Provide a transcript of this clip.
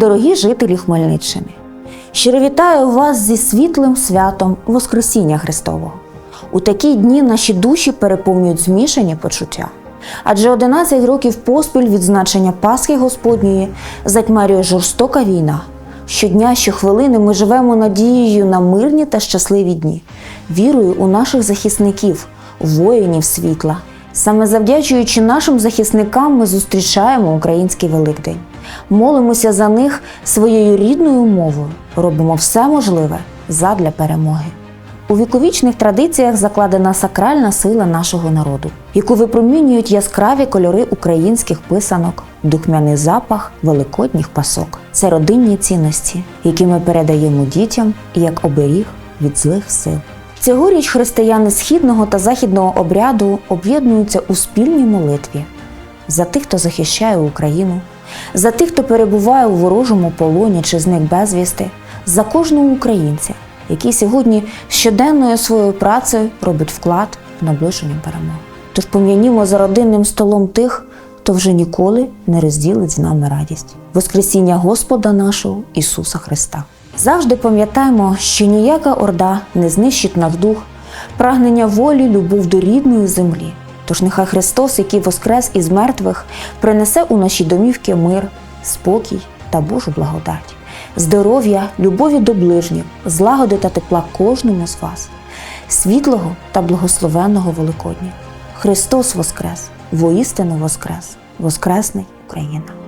дорогі жителі Хмельниччини. Щиро вітаю вас зі світлим святом Воскресіння Христового. У такі дні наші душі переповнюють змішані почуття. Адже 11 років поспіль відзначення Пасхи Господньої затьмарює жорстока війна. Щодня, щохвилини ми живемо надією на мирні та щасливі дні, вірою у наших захисників, воїнів світла. Саме завдячуючи нашим захисникам, ми зустрічаємо український Великдень. Молимося за них своєю рідною мовою, робимо все можливе задля перемоги. У віковічних традиціях закладена сакральна сила нашого народу, яку випромінюють яскраві кольори українських писанок, духмяний запах великодніх пасок. Це родинні цінності, які ми передаємо дітям як оберіг від злих сил. Цьогоріч християни східного та західного обряду об'єднуються у спільній молитві за тих, хто захищає Україну, за тих, хто перебуває у ворожому полоні чи зник безвісти, за кожного українця, який сьогодні щоденною своєю працею робить вклад в наближення перемоги. Тож пом'янімо за родинним столом тих, хто вже ніколи не розділить з нами радість. Воскресіння Господа нашого Ісуса Христа. Завжди пам'ятаємо, що ніяка орда не знищить наш дух, прагнення волі, любов до рідної землі. Тож нехай Христос, який воскрес із мертвих, принесе у наші домівки мир, спокій та Божу благодать, здоров'я, любові до ближніх, злагоди та тепла кожному з вас, світлого та благословенного Великодня. Христос Воскрес, воістину Воскрес, Воскресний Україна!